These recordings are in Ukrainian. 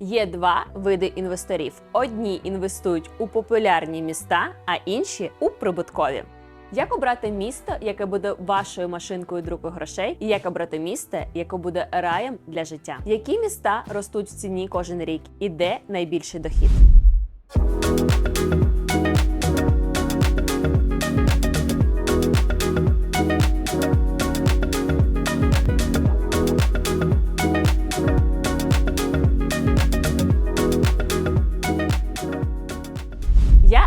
Є два види інвесторів: одні інвестують у популярні міста, а інші у прибуткові. Як обрати місто, яке буде вашою машинкою друку грошей, і як обрати місто, яке буде раєм для життя? Які міста ростуть в ціні кожен рік, і де найбільший дохід?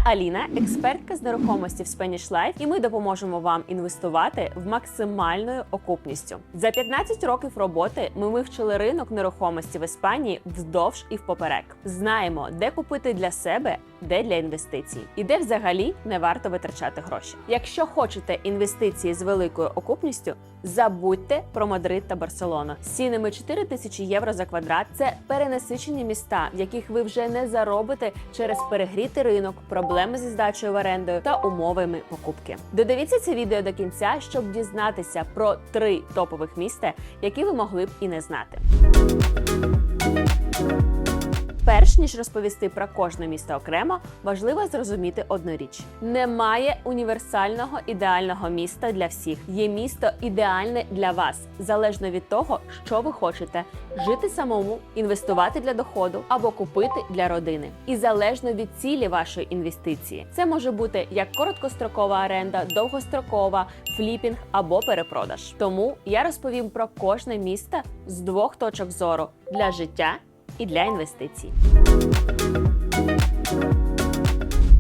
Аліна, експертка з нерухомості в Spanish Life, і ми допоможемо вам інвестувати в максимальною окупністю. За 15 років роботи ми вивчили ринок нерухомості в Іспанії вздовж і впоперек. Знаємо, де купити для себе, де для інвестицій, і де взагалі не варто витрачати гроші. Якщо хочете інвестиції з великою окупністю, забудьте про Мадрид та Барселону. З цінами 4 тисячі євро за квадрат це перенасичені міста, в яких ви вже не заробите через перегрітий ринок, проблеми зі здачею в орендою та умовами покупки. Додивіться це відео до кінця, щоб дізнатися про три топових міста, які ви могли б і не знати. Перш ніж розповісти про кожне місто окремо, важливо зрозуміти одну річ: немає універсального ідеального міста для всіх. Є місто ідеальне для вас, залежно від того, що ви хочете жити самому, інвестувати для доходу або купити для родини. І залежно від цілі вашої інвестиції, це може бути як короткострокова оренда, довгострокова, фліпінг або перепродаж. Тому я розповім про кожне місто з двох точок зору для життя і для інвестицій.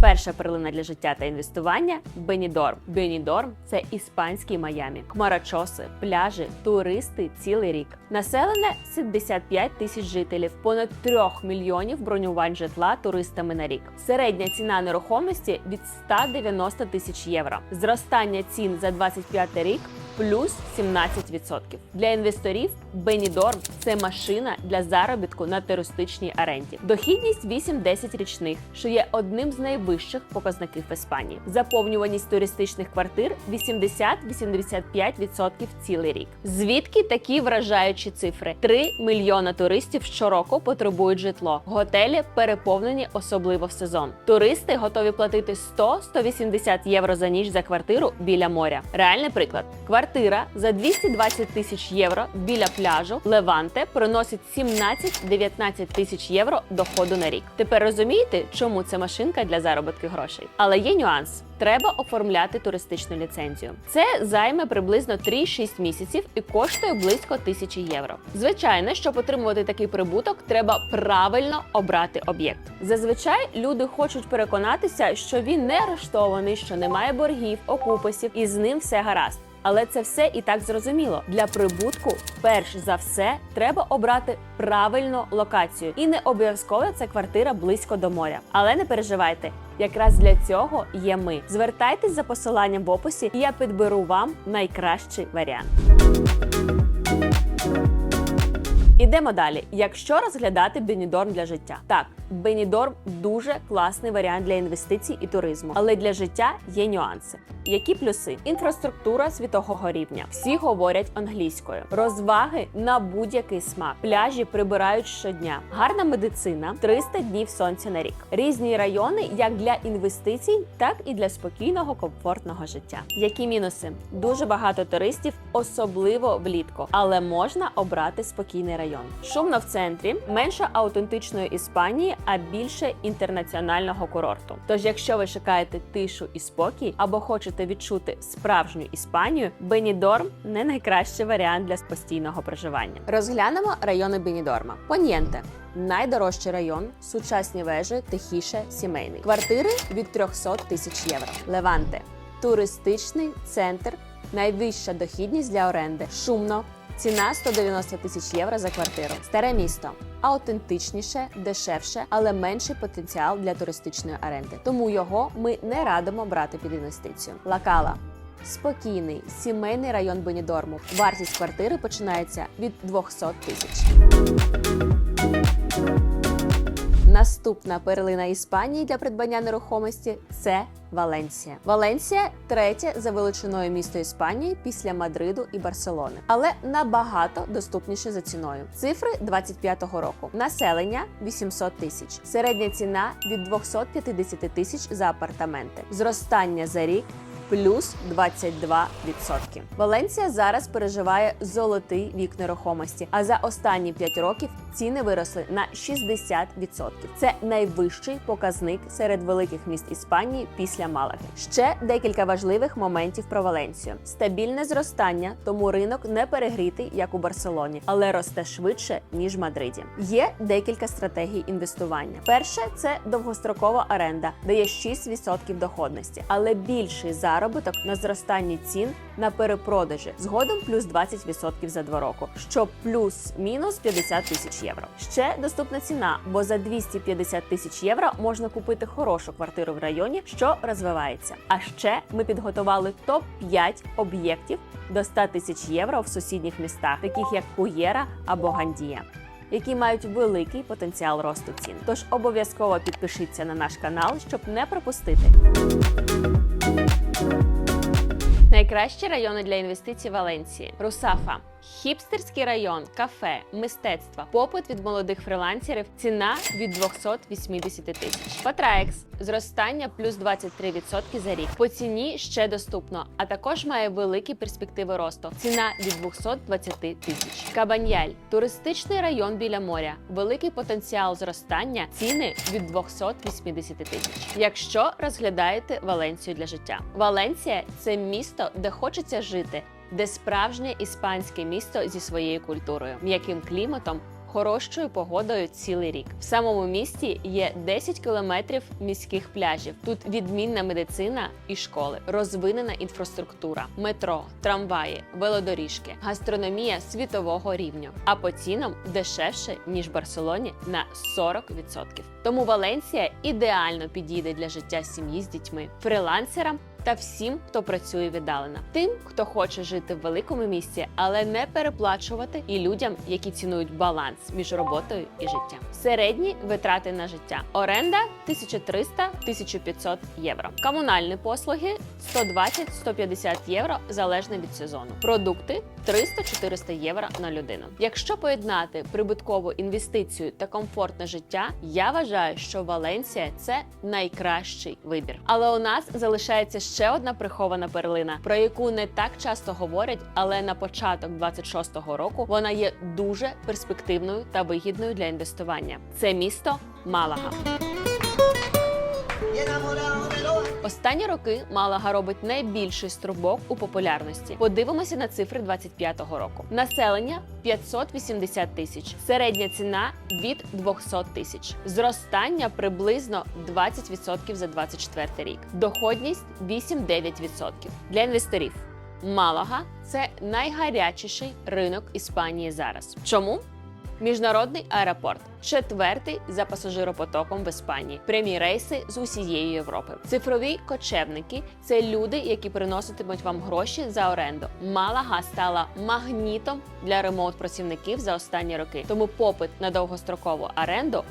Перша перлина для життя та інвестування Бенідорм. Бенідорм це іспанський Майамі, хмарочоси, пляжі, туристи цілий рік. Населене 75 тисяч жителів, понад 3 мільйонів бронювань житла туристами на рік. Середня ціна нерухомості від 190 тисяч євро. Зростання цін за 25 рік плюс 17%. Для інвесторів Бенідорм це машина для заробітку на туристичній оренді. Дохідність 8-10 річних, що є одним з найвищих показників в Іспанії. Заповнюваність туристичних квартир 80-85% цілий рік. Звідки такі вражаючі цифри? 3 мільйона туристів щороку потребують житло. Готелі переповнені, особливо в сезон. Туристи готові платити 100-180 євро за ніч за квартиру біля моря. Реальний приклад: квартира за 220 тисяч євро біля пляжу Леванте приносить 17-19 тисяч євро доходу на рік. Тепер розумієте, чому це машинка для заробітку грошей? Але є нюанс. Треба оформляти туристичну ліцензію. Це займе приблизно 3-6 місяців і коштує близько тисячі євро. Звичайно, щоб отримувати такий прибуток, треба правильно обрати об'єкт. Зазвичай люди хочуть переконатися, що він не арештований, що немає боргів, окупасів, і з ним все гаразд. Але це все і так зрозуміло. Для прибутку, перш за все, треба обрати правильну локацію, і не обов'язково це квартира близько до моря. Але не переживайте, якраз для цього є ми. Звертайтесь за посиланням в описі, і я підберу вам найкращий варіант. Ідемо далі. Якщо розглядати Бенідорм для життя, так Бенідорм дуже класний варіант для інвестицій і туризму, але для життя є нюанси. Які плюси? Інфраструктура світового рівня. Всі говорять англійською, розваги на будь-який смак. Пляжі прибирають щодня. Гарна медицина, 300 днів сонця на рік. Різні райони як для інвестицій, так і для спокійного, комфортного життя. Які мінуси? Дуже багато туристів, особливо влітку, але можна обрати спокійний район. Шумно в центрі, менше аутентичної Іспанії, а більше інтернаціонального курорту. Тож, якщо ви шукаєте тишу і спокій або хочете відчути справжню Іспанію, Бенідорм не найкращий варіант для постійного проживання. Розглянемо райони Бенідорма. Понєнте. Найдорожчий район, сучасні вежі, тихіше, сімейний. Квартири від 300 тисяч євро. Леванте. Туристичний центр, найвища дохідність для оренди. Шумно. Ціна 190 тисяч євро за квартиру. Старе місто. Аутентичніше, дешевше, але менший потенціал для туристичної оренди. Тому його ми не радимо брати під інвестицію. Лакала. Спокійний сімейний район Бенідорму. Вартість квартири починається від 200 тисяч. На Наступна перлина Іспанії для придбання нерухомості це Валенсія. Валенсія третє за величиною місто Іспанії після Мадриду і Барселони, але набагато доступніше за ціною. Цифри 25-го року. Населення 800 тисяч. Середня ціна від 250 тисяч за апартаменти. Зростання за рік плюс 22%. Валенсія зараз переживає золотий вік нерухомості, а за останні 5 років ціни виросли на 60%. Це найвищий показник серед великих міст Іспанії після Малаги. Ще декілька важливих моментів про Валенсію: стабільне зростання, тому ринок не перегрітий, як у Барселоні, але росте швидше ніж в Мадриді. Є декілька стратегій інвестування. Перше це довгострокова оренда, дає 6% доходності, але більший заробіток на зростанні цін на перепродажі згодом плюс 20% за два роки, що плюс-мінус 50 тисяч євро. Ще доступна ціна, бо за 250 тисяч євро можна купити хорошу квартиру в районі, що розвивається. А ще ми підготували топ 5 об'єктів до 100 тисяч євро в сусідніх містах, таких як Куєра або Гандія. Які мають великий потенціал росту цін. Тож обов'язково підпишіться на наш канал, щоб не пропустити. Найкращі райони для інвестицій Валенції: Русафа. Хіпстерський район, кафе, мистецтва, попит від молодих фрилансерів, ціна від 280 тисяч. Патраекс зростання плюс 23% за рік. По ціні ще доступно, а також має великі перспективи росту. Ціна від 220 тисяч. Кабаньяль туристичний район біля моря, великий потенціал зростання, ціни від 280 тисяч. Якщо розглядаєте Валенцію для життя, Валенція це місто, де хочеться жити де справжнє іспанське місто зі своєю культурою, м'яким кліматом. Хорошою погодою цілий рік в самому місті є 10 кілометрів міських пляжів. Тут відмінна медицина і школи, розвинена інфраструктура, метро, трамваї, велодоріжки, гастрономія світового рівня. А по цінам дешевше ніж в Барселоні на 40%. Тому Валенсія ідеально підійде для життя сім'ї з дітьми, фрилансерам та всім, хто працює віддалено. Тим, хто хоче жити в великому місті, але не переплачувати, і людям, які цінують баланс між роботою і життям. Середні витрати на життя: оренда 1300-1500 євро. Комунальні послуги 120-150 євро залежно від сезону. Продукти 300-400 євро на людину. Якщо поєднати прибуткову інвестицію та комфортне життя, я вважаю, що Валенсія це найкращий вибір. Але у нас залишається ще одна прихована перлина, про яку не так часто говорять, але на початок 26-го року вона є дуже перспективною та вигідною для інвестування. Це місто Малага. Останні роки Малага робить найбільший стрибок у популярності. Подивимося на цифри 25-го року. Населення 580 тисяч, середня ціна від 200 тисяч, зростання приблизно 20% за 24 рік, доходність 8-9%. Для інвесторів. Малага це найгарячіший ринок Іспанії зараз. Чому? Міжнародний аеропорт четвертий за пасажиропотоком в Іспанії. Прямі рейси з усієї Європи. Цифрові кочевники це люди, які приноситимуть вам гроші за оренду. Малага стала магнітом для ремоут-працівників за останні роки. Тому попит на довгострокову оренду.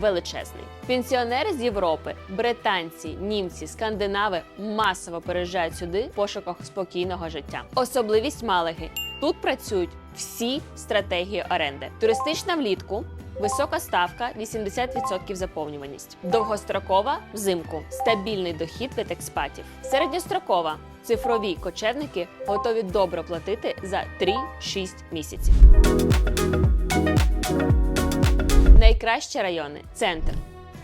Величезний пенсіонери з Європи, британці, німці, скандинави масово переїжджають сюди в пошуках спокійного життя. Особливість Малаги тут працюють всі стратегії оренди. Туристична влітку. Висока ставка 80% заповнюваність, довгострокова взимку, стабільний дохід від експатів, середньострокова цифрові кочевники готові добре платити за 3-6 місяців. Найкращі райони центр.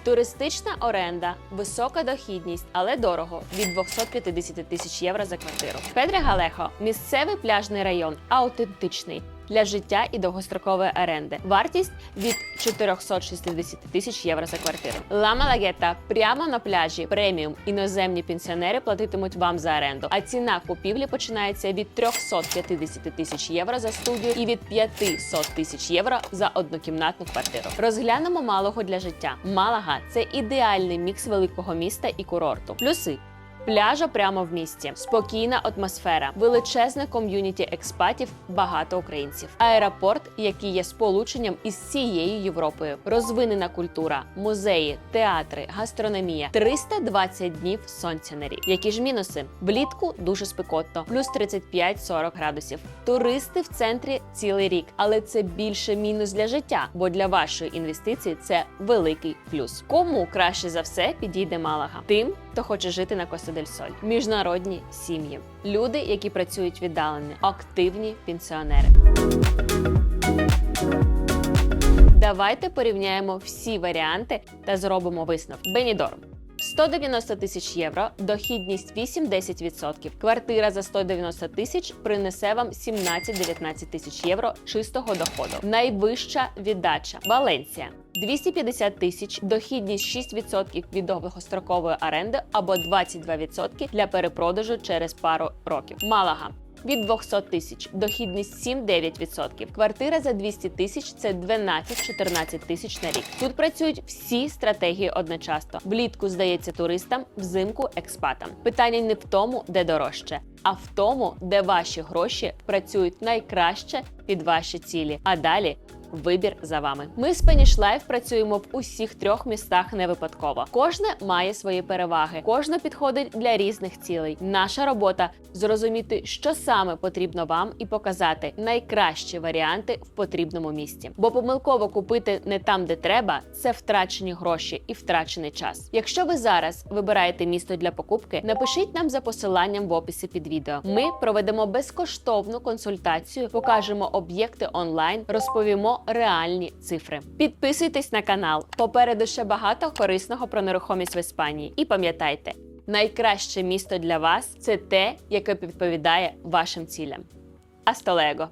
Туристична оренда, висока дохідність, але дорого. Від 250 тисяч євро за квартиру. Педре Галехо місцевий пляжний район, аутентичний для життя і довгострокової оренди. Вартість від 460 тисяч євро за квартиру. Ла Малагета прямо на пляжі преміум іноземні пенсіонери платитимуть вам за оренду. А ціна купівлі починається від 350 тисяч євро за студію і від 500 тисяч євро за однокімнатну квартиру. Розглянемо малого для життя. Малага це ідеальний мікс великого міста і курорту. Плюси. Пляжа прямо в місті, спокійна атмосфера, величезне ком'юніті експатів, багато українців, аеропорт, який є сполученням із всією Європою, розвинена культура, музеї, театри, гастрономія, 320 днів сонця на рік. Які ж мінуси? Влітку дуже спекотно, плюс 35-40 градусів. Туристи в центрі цілий рік, але це більше мінус для життя, бо для вашої інвестиції це великий плюс. Кому краще за все підійде Малага? Тим, хто хоче жити на Коса-дель-Соль. Міжнародні сім'ї, люди, які працюють віддалено, активні пенсіонери. Давайте порівняємо всі варіанти та зробимо висновок. Бенідорм. 190 тисяч євро, дохідність 8-10%. Квартира за 190 тисяч принесе вам 17-19 тисяч євро чистого доходу. Найвища віддача Валенція. 250 тисяч, дохідність 6% від довгострокової оренди або 22% для перепродажу через пару років. Малага. Від 200 тисяч дохідність 7-9%. Квартира за 200 тисяч це 12-14 тисяч на рік. Тут працюють всі стратегії одночасно. Влітку здається туристам, взимку експатам. Питання не в тому, де дорожче, а в тому, де ваші гроші працюють найкраще під ваші цілі. А далі Вибір за вами. Ми з Spanish Life працюємо в усіх трьох містах не випадково. Кожне має свої переваги, кожне підходить для різних цілей. Наша робота зрозуміти, що саме потрібно вам, і показати найкращі варіанти в потрібному місці. Бо помилково купити не там, де треба, це втрачені гроші і втрачений час. Якщо ви зараз вибираєте місто для покупки, напишіть нам за посиланням в описі під відео. Ми проведемо безкоштовну консультацію, покажемо об'єкти онлайн, розповімо реальні цифри. Підписуйтесь на канал. Попереду ще багато корисного про нерухомість в Іспанії. І пам'ятайте, найкраще місто для вас це те, яке відповідає вашим цілям. Астолего!